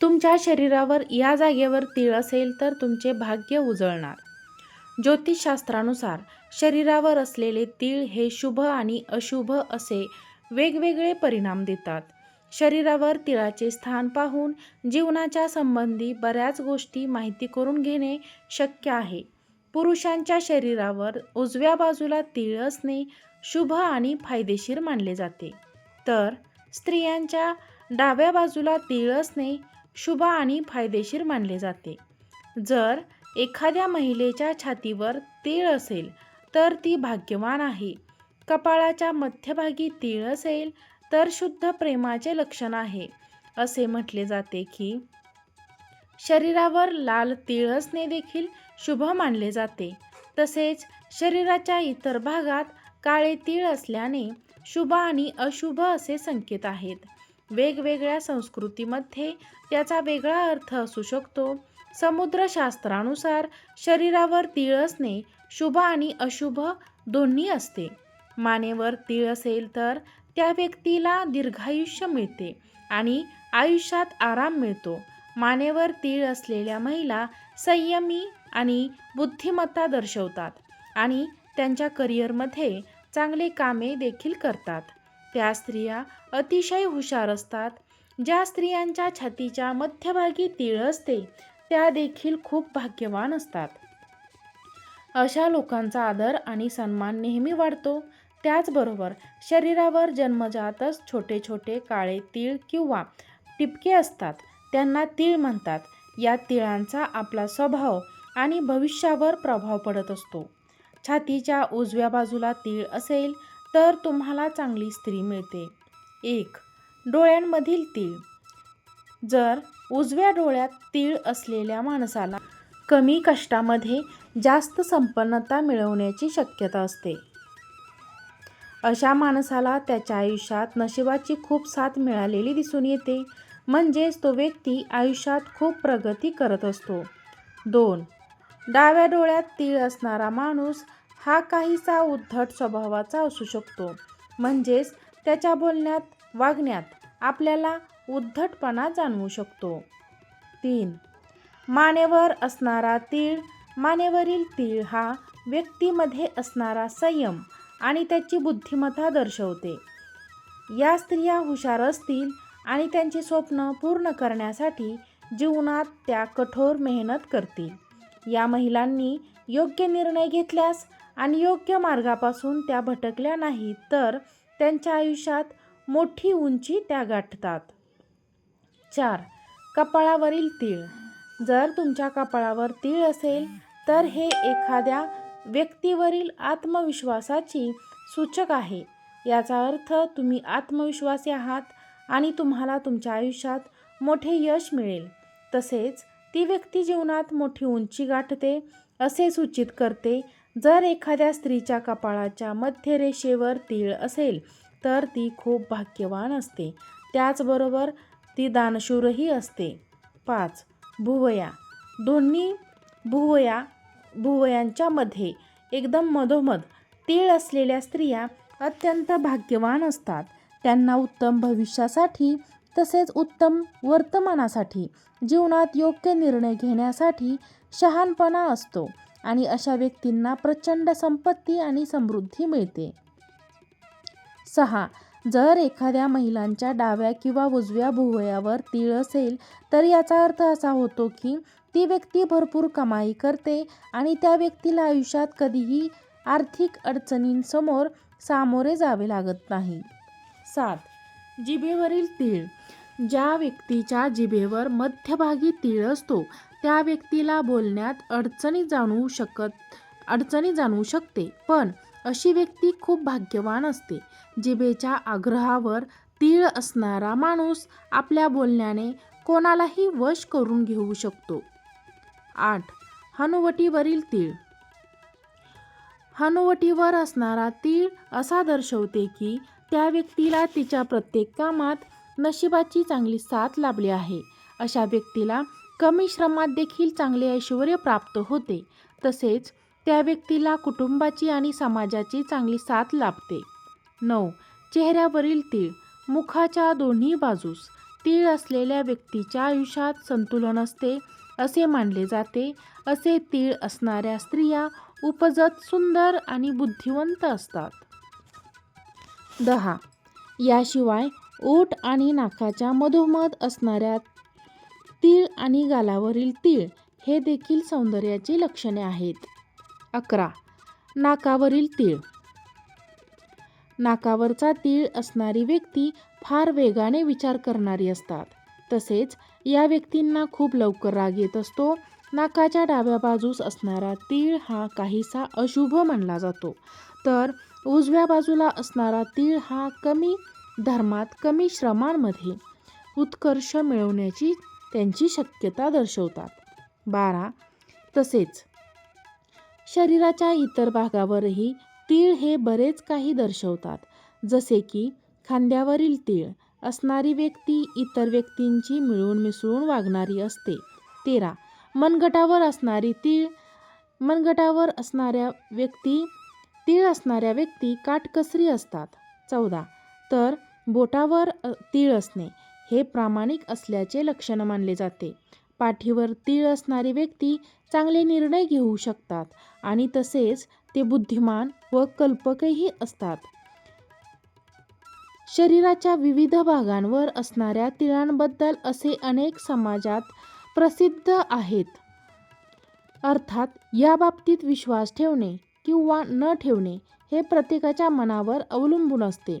तुमच्या शरीरावर या जागेवर तीळ असेल तर तुमचे भाग्य उजळणार. ज्योतिषशास्त्रानुसार शरीरावर असलेले तीळ हे शुभ आणि अशुभ असे वेगवेगळे परिणाम देतात. शरीरावर तिळाचे स्थान पाहून जीवनाच्या संबंधी बऱ्याच गोष्टी माहिती करून घेणे शक्य आहे. पुरुषांच्या शरीरावर उजव्या बाजूला तीळ असणे शुभ आणि फायदेशीर मानले जाते. तर स्त्रियांच्या डाव्या बाजूला तीळ असणे शुभ आणि फायदेशीर मानले जाते. जर एखाद्या महिलेच्या छातीवर तीळ असेल तर ती भाग्यवान आहे. कपाळाच्या मध्यभागी तीळ असेल तर शुद्ध प्रेमाचे लक्षण आहे. असे म्हटले जाते की शरीरावर लाल तीळ असणे देखील शुभ मानले जाते. तसेच शरीराच्या इतर भागात काळे तीळ असल्याने शुभ आणि अशुभ असे संकेत आहेत. वेगवेगळ्या संस्कृतीमध्ये त्याचा वेगळा अर्थ असू शकतो. समुद्रशास्त्रानुसार शरीरावर तीळ असणे शुभ आणि अशुभ दोन्ही असते. मानेवर तीळ असेल तर त्या व्यक्तीला दीर्घायुष्य मिळते आणि आयुष्यात आराम मिळतो. मानेवर तीळ असलेल्या महिला संयमी आणि बुद्धिमत्ता दर्शवतात आणि त्यांच्या करिअरमध्ये चांगले कामे देखील करतात. त्या स्त्रिया अतिशय हुशार असतात. ज्या स्त्रियांच्या छातीच्या मध्यभागी तीळ असते त्या देखील खूप भाग्यवान असतात. अशा लोकांचा आदर आणि सन्मान नेहमी वाढतो. त्याचबरोबर शरीरावर जन्मजातच छोटे छोटे काळे तीळ किंवा टिपके असतात. त्यांना तीळ म्हणतात. या तिळांचा आपला स्वभाव आणि भविष्यावर प्रभाव पडत असतो. छातीच्या उजव्या बाजूला तीळ असेल तर तुम्हाला चांगली स्त्री मिळते. एक डोळ्यांमधील तीळ. जर उजव्या डोळ्यात तीळ असलेल्या माणसाला कमी कष्टामध्ये जास्त संपन्नता मिळवण्याची शक्यता असते. अशा माणसाला त्याच्या आयुष्यात नशिबाची खूप साथ मिळालेली दिसून येते. म्हणजेच तो व्यक्ती आयुष्यात खूप प्रगती करत असतो. दोन डाव्या डोळ्यात तीळ असणारा माणूस हा काहीसा उद्धट स्वभावाचा असू शकतो. म्हणजेच त्याच्या बोलण्यात वागण्यात आपल्याला उद्धटपणा जाणवू शकतो. तीन. मानेवर असणारा तीळ मानेवरील तीळ हा व्यक्तीमध्ये असणारा संयम आणि त्याची बुद्धिमत्ता दर्शवते. या स्त्रिया हुशार असतील आणि त्यांची स्वप्न पूर्ण करण्यासाठी जीवनात त्या कठोर मेहनत करतील. या महिलांनी योग्य निर्णय घेतल्यास आणि योग्य मार्गापासून त्या भटकल्या नाहीत तर त्यांच्या आयुष्यात मोठी उंची त्या गाठतात. चार. कपाळावरील तीळ. जर तुमच्या कपाळावर तीळ असेल तर हे एखाद्या व्यक्तीवरील आत्मविश्वासाची सूचक आहे. याचा अर्थ तुम्ही आत्मविश्वासी आहात आणि तुम्हाला तुमच्या आयुष्यात मोठे यश मिळेल. तसेच ती व्यक्ती जीवनात मोठी उंची गाठते असे सूचित करते जर एखाद्या स्त्रीच्या कपाळाच्या मध्यरेषेवर तीळ असेल तर ती खूप भाग्यवान असते. त्याचबरोबर ती दानशूरही असते. पाच भुवया. दोन्ही भुवया भुवयांच्या मध्ये एकदम मधोमध तीळ असलेल्या स्त्रिया अत्यंत भाग्यवान असतात. त्यांना उत्तम भविष्यासाठी तसेच उत्तम वर्तमानासाठी जीवनात योग्य निर्णय घेण्यासाठी शहाणपणा असतो. आणि अशा व्यक्तींना प्रचंड संपत्ती आणि समृद्धी मिळते. सहा. जर एखाद्या महिलांच्या डाव्या किंवा उजव्या भुवयावर तीळ असेल तर याचा अर्थ असा होतो की ती व्यक्ती भरपूर कमाई करते आणि त्या व्यक्तीला आयुष्यात कधीही आर्थिक अडचणींसमोर सामोरे जावे लागत नाही. सात. जिभेवरील तीळ. ज्या व्यक्तीच्या जिभेवर मध्यभागी तीळ असतो त्या व्यक्तीला बोलण्यात अडचणी जाणवू शकत अडचणी जाणवू शकते. पण अशी व्यक्ती खूप भाग्यवान असते जिभेच्या आग्रहावर तीळ असणारा माणूस आपल्या बोलण्याने कोणालाही वश करून घेऊ शकतो. आठ. हनुवटीवरील तीळ. हनुवटीवर असणारा तीळ असा दर्शवते की त्या व्यक्तीला तिच्या प्रत्येक कामात नशिबाची चांगली साथ लाभली आहे. अशा व्यक्तीला कमी श्रमात देखील चांगले ऐश्वर प्राप्त होते. तसेच त्या व्यक्तीला कुटुंबाची आणि समाजाची चांगली साथ लाभते. नऊ. चेहऱ्यावरील तीळ. मुखाच्या दोन्ही बाजूस तीळ असलेल्या व्यक्तीच्या आयुष्यात संतुलन असते असे मानले जाते. असे तीळ असणाऱ्या स्त्रिया उपजत सुंदर आणि बुद्धिवंत असतात. दहा. याशिवाय ओठ आणि नाकाच्या मधोमध असणाऱ्या तीळ आणि गालावरील तीळ हे देखील सौंदर्याची लक्षणे आहेत. अकरा. नाकावरील तीळ. नाकावरचा तीळ असणारी व्यक्ती फार वेगाने विचार करणारी असतात. तसेच या व्यक्तींना खूप लवकर राग येत असतो. नाकाच्या डाव्या बाजूस असणारा तीळ हा काहीसा अशुभ मानला जातो. तर उजव्या बाजूला असणारा तीळ हा कमी धर्मात कमी श्रमांमध्ये उत्कर्ष मिळवण्याची त्यांची शक्यता दर्शवतात. बारा. तसेच शरीराच्या इतर भागावरही तीळ हे बरेच काही दर्शवतात जसे की खांद्यावरील तीळ. असणारी व्यक्ती इतर व्यक्तींची मिळून मिसळून वागणारी असते. तेरा. मनगटावर असणारी तीळ मनगटावर असणाऱ्या व्यक्ती तीळ असणाऱ्या व्यक्ती काटकसरी असतात. चौदा. तर बोटावर तीळ असणे. हे प्रामाणिक असल्याचे लक्षण मानले जाते. पाठीवर तीळ असणारी व्यक्ती चांगले निर्णय घेऊ शकतात आणि तसेच ते बुद्धिमान व कल्पकही असतात. शरीराच्या विविध भागांवर असणाऱ्या तिळांबद्दल असे अनेक समाजात प्रसिद्ध आहेत. अर्थात या बाबतीत विश्वास ठेवणे किंवा न ठेवणे हे प्रत्येकाच्या मनावर अवलंबून असते.